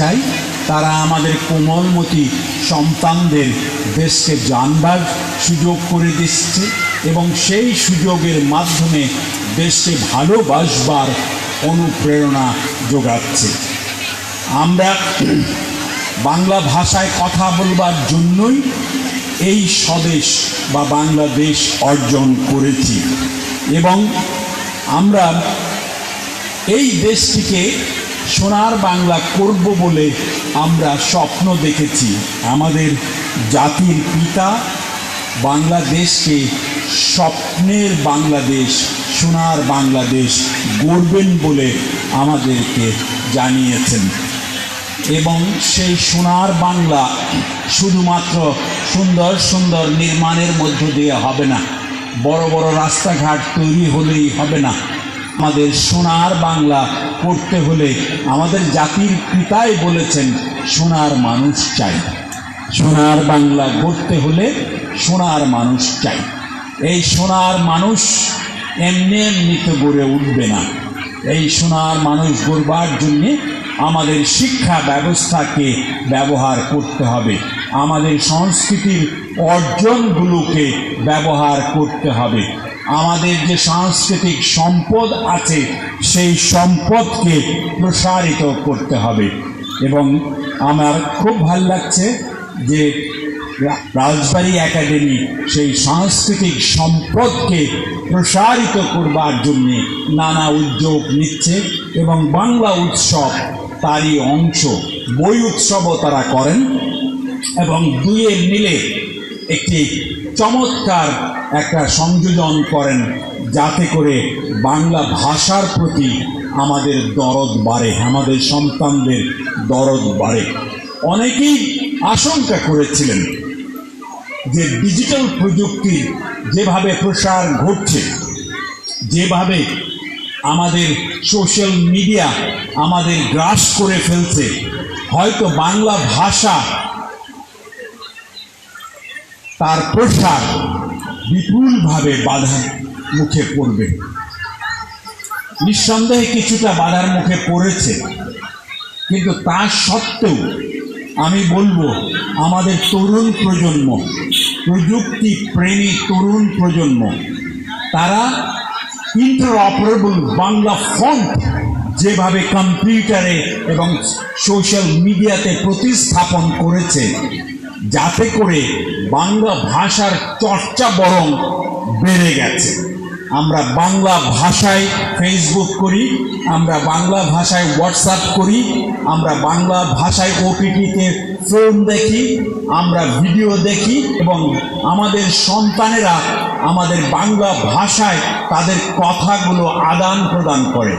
চাই, তারা আমাদের কোমলমতি সন্তানদের দেশকে জানবার সুযোগ করে দিচ্ছে এবং সেই সুযোগের মাধ্যমে দেশকে ভালোবাসবার অনুপ্রেরণা যোগাচ্ছে। আমরা বাংলা ভাষায় কথা বলবার জন্যই এই স্বদেশ বা বাংলাদেশ অর্জন করেছি এবং আমরা এই দেশটিকে সোনার বাংলা করব বলে আমরা স্বপ্ন দেখেছি। আমাদের জাতির পিতা বাংলাদেশকে স্বপ্নের বাংলাদেশ, সোনার বাংলাদেশ গড়বেন বলে আমাদেরকে জানিয়েছেন। এবং সেই সোনার বাংলা শুধুমাত্র সুন্দর সুন্দর নির্মাণের মধ্য দিয়ে হবে না, বড় বড় রাস্তাঘাট তৈরি হলেই হবে না। আমাদের সোনার বাংলা করতে হলে আমাদের জাতির পিতাই বলেছেন, সোনার মানুষ চাই। সোনার বাংলা গড়তে হলে সোনার মানুষ চাই। এই সোনার মানুষ এমনি এমনিতে গড়ে উঠবে না। এই সোনার মানুষ গড়বার জন্যে আমাদের শিক্ষা ব্যবস্থাকে ব্যবহার করতে হবে। আমাদের সংস্কৃতির অর্জনগুলোকে ব্যবহার করতে হবে। আমাদের যে সাংস্কৃতিক সম্পদ আছে, সেই সম্পদকে প্রসারিত করতে হবে। এবং আমার খুব ভালো লাগছে যে রাজবাড়ী একাডেমি সেই সাংস্কৃতিক সম্পদকে প্রসারিত করবার জন্যে নানা উদ্যোগ নিচ্ছে এবং বাংলা উৎসব তারই অংশ। বই উৎসবও তারা করেন এবং দুয়ে মিলে একটি চমৎকার একটা সংযোজন করেন যাতে করে বাংলা ভাষার প্রতি আমাদের দরদ বাড়ে, আমাদের সন্তানদের দরদ বাড়ে। অনেকেই আশঙ্কা করেছিলেন যে ডিজিটাল প্রযুক্তি যেভাবে প্রসার ঘটছে, যেভাবে আমাদের সোশ্যাল মিডিয়া আমাদের গ্রাস করে ফেলছে, হয়তো বাংলা ভাষা তার প্রসার বিপুলভাবে বাধার মুখে পড়বে। নিঃসন্দেহে কিছুটা বাধার মুখে পড়েছে। কিন্তু তা সত্ত্বেও আমি বলব, আমাদের তরুণ প্রজন্ম, প্রযুক্তি প্রেমী তরুণ প্রজন্ম, তারা ইন্টারঅপারেবল বাংলা ফন্ট যেভাবে কম্পিউটারে এবং সোশ্যাল মিডিয়াতে প্রতিস্থাপন করেছে যাতে করে বাংলা ভাষার চর্চা বরং বেড়ে গেছে। আমরা বাংলা ভাষায় ফেসবুক করি, আমরা বাংলা ভাষায় হোয়াটসঅ্যাপ করি, আমরা বাংলা ভাষায় ওটিটিতে ফোন দেখি, আমরা ভিডিও দেখি এবং আমাদের সন্তানেরা আমাদের বাংলা ভাষায় তাদের কথাগুলো আদান প্রদান করে।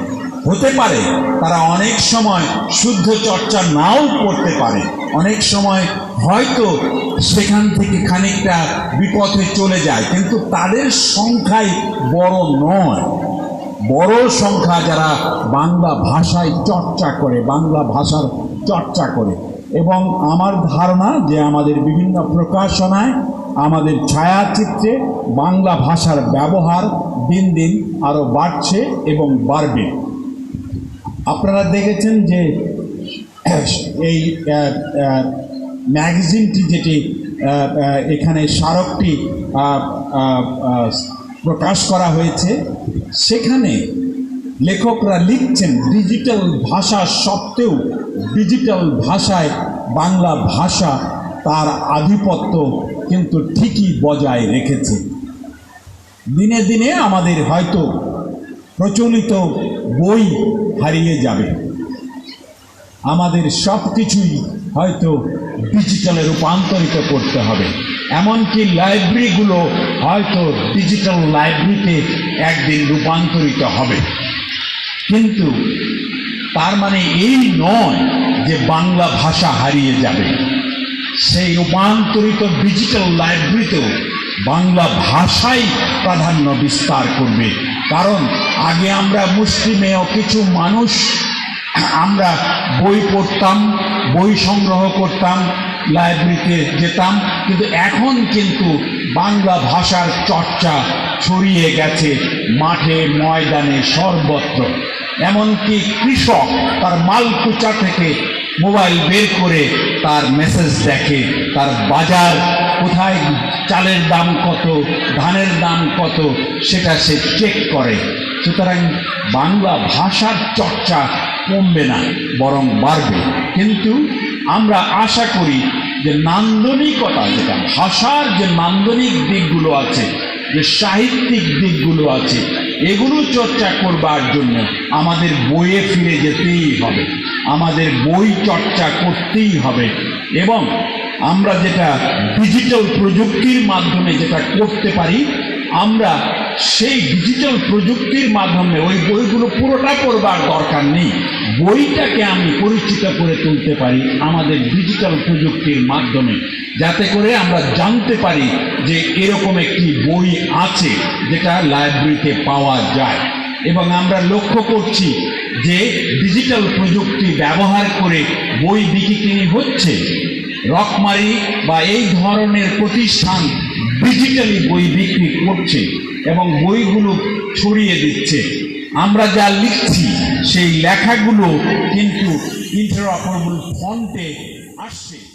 হতে পারে, তারা অনেক সময় শুদ্ধ চর্চা নাও করতে পারে। অনেক সময় হয়তো সেখান থেকে খানিকটা বিপথে চলে যায়, কিন্তু তাদের সংখ্যাই বড় নয়। বড় সংখ্যা যারা বাংলা ভাষায় চর্চা করে, বাংলা ভাষার চর্চা করে। এবং আমার ধারণা যে আমাদের বিভিন্ন প্রকাশনায়, আমাদের ছায়াচিত্রে বাংলা ভাষার ব্যবহার দিন দিন আরও বাড়ছে এবং বাড়বে। আপনারা দেখেছেন যে, এই ম্যাগাজিনটি যেটি এখানে স্মারকটি প্রকাশ করা হয়েছে, সেখানে লেখকরা লিখছেন, ডিজিটাল ভাষা সত্ত্বেও ডিজিটাল ভাষায় বাংলা ভাষা তার আধিপত্য কিন্তু ঠিকই বজায় রেখেছে। দিনে দিনে আমাদের হয়তো প্রচলিত বই হারিয়ে যাবে। আমাদের সব কিছুই হয়তো ডিজিটালে রূপান্তরিত করতে হবে। এমনকি লাইব্রেরিগুলো হয়তো ডিজিটাল লাইব্রেরিতে একদিন রূপান্তরিত হবে। কিন্তু তার মানে এই নয় যে বাংলা ভাষা হারিয়ে যাবে। সেই রূপান্তরিত ডিজিটাল লাইব্রেরিতেও বাংলা ভাষাই প্রাধান্য বিস্তার করবে। কারণ আগে আমরা মুসলিমেও কিছু মানুষ, আমরা বই পড়তাম, বই সংগ্রহ করতাম, লাইব্রেরিতে যেতাম, কিন্তু এখন কিন্তু বাংলা ভাষার চর্চা ছড়িয়ে গেছে মাঠে, ময়দানে, সর্বত্র। এমনকি কৃষক তার মালকুচা থেকে মোবাইল বের করে তার মেসেজ দেখে, তার বাজার কোথায়? চালের দাম কত? ধানের দাম কত? সেটা সে চেক করে। সুতরাং বাংলা ভাষার চর্চা কমবে না, বরং বাড়বে। কিন্তু আমরা আশা করি যে নান্দনিকতা যেটা, ভাষার যে নান্দনিক দিকগুলো আছে, যে সাহিত্যিক দিকগুলো আছে, এগুলো চর্চা করবার জন্য আমাদের বইয়ে ফিরে যেতেই হবে। আমাদের বই চর্চা করতেই হবে এবং আমরা যেটা ডিজিটাল প্রযুক্তির মাধ্যমে যেটা করতে পারি, আমরা সেই ডিজিটাল প্রযুক্তির মাধ্যমে ওই বইগুলো পুরোটা করবার দরকার নেই। বইটাকে আমি পরিচিত করে তুলতে পারি আমাদের ডিজিটাল প্রযুক্তির মাধ্যমে, যাতে করে আমরা জানতে পারি যে এরকম একটি বই আছে যেটা লাইব্রেরিতে পাওয়া যায়। এবং আমরা লক্ষ্য করছি যে ডিজিটাল প্রযুক্তি ব্যবহার করে বই বিক্রি হচ্ছে। রকমারি বা এই ধরনের প্রতিষ্ঠান ডিজিটালি বই বিক্রি করছে এবং বইগুলো ছড়িয়ে দিচ্ছে। আমরা যা লিখছি, সেই লেখাগুলো কিন্তু ইন্টারঅপারেবল ফন্টে আসছে।